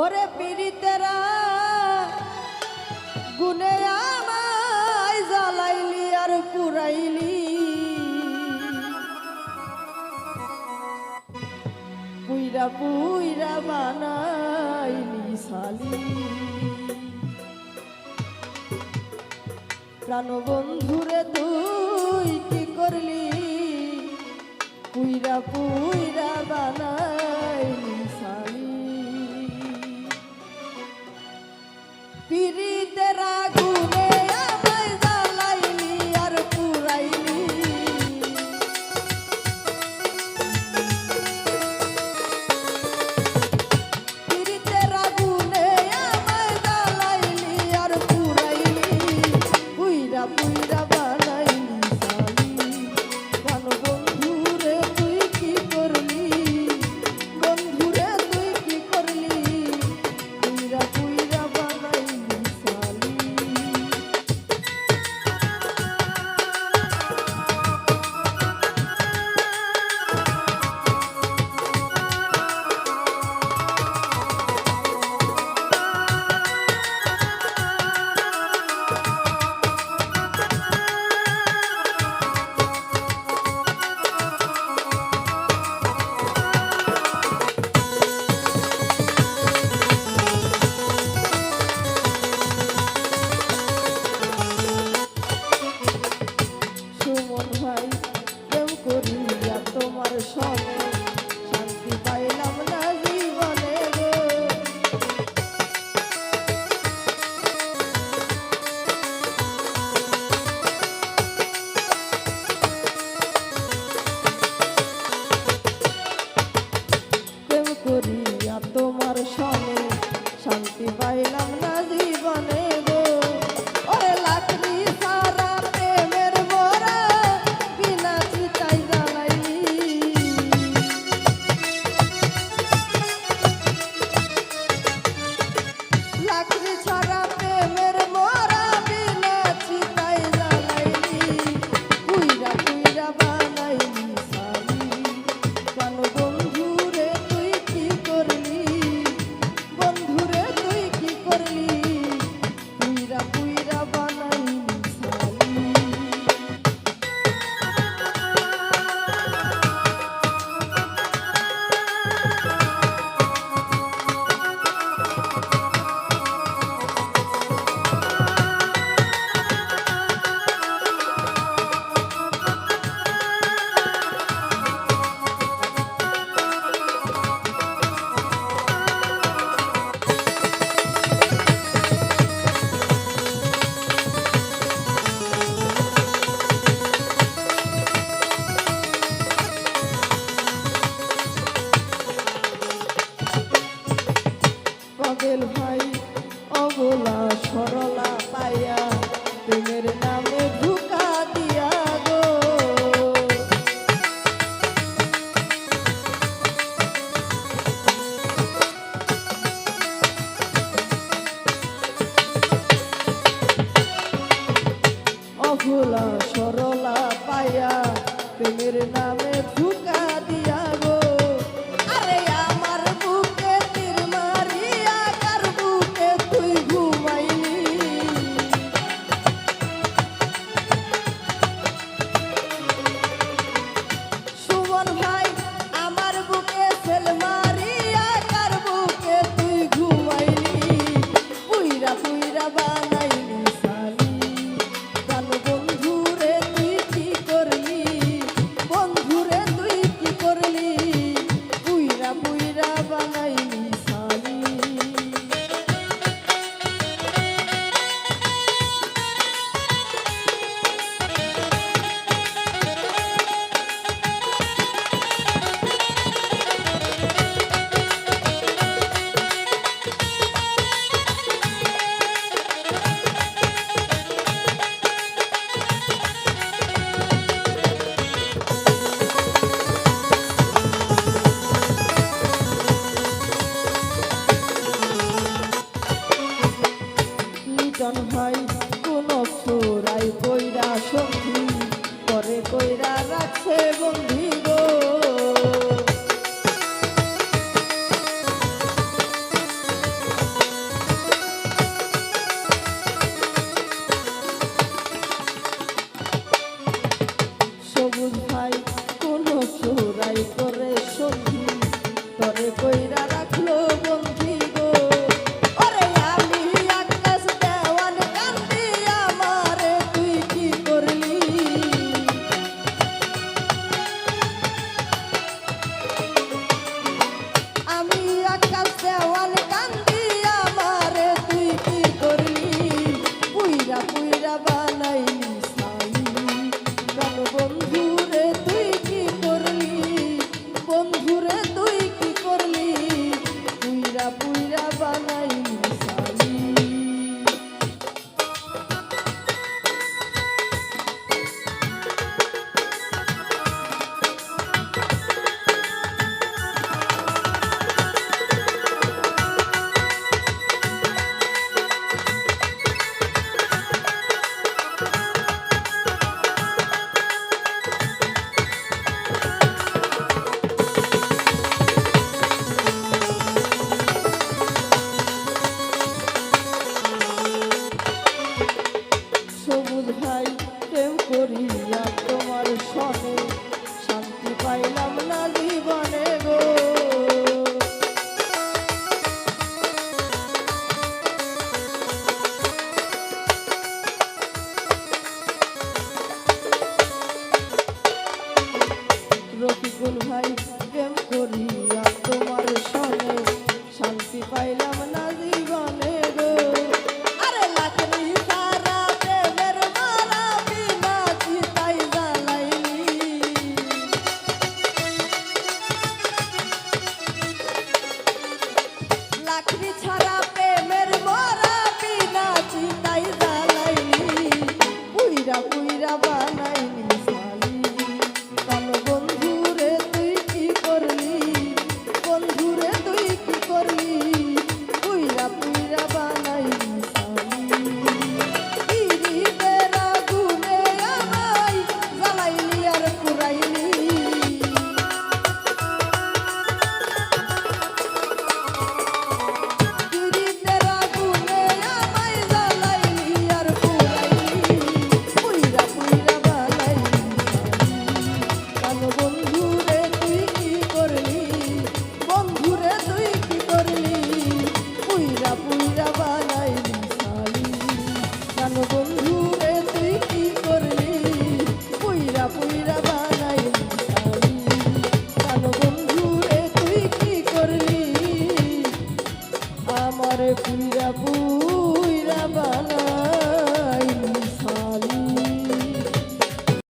ওরে পীড়িতেরা, গুনে আমায় জ্বালাইলি আর পুরাইলি। পুইরা পুইরা বানাইলি শালি। প্রাণবন্ধুরে তুই কি করলি? পুইরা পুইরা বানাইলি couldn't গেল ভাই, অবলা সরলা পাইয়া প্রেমের নামে ধুকা দিয়া গো। অবলা সরলা পাইয়া প্রেমের নামে হয়। ভাই প্রেম করিয়া তোমার সঙ্গে পুইরা পুইরা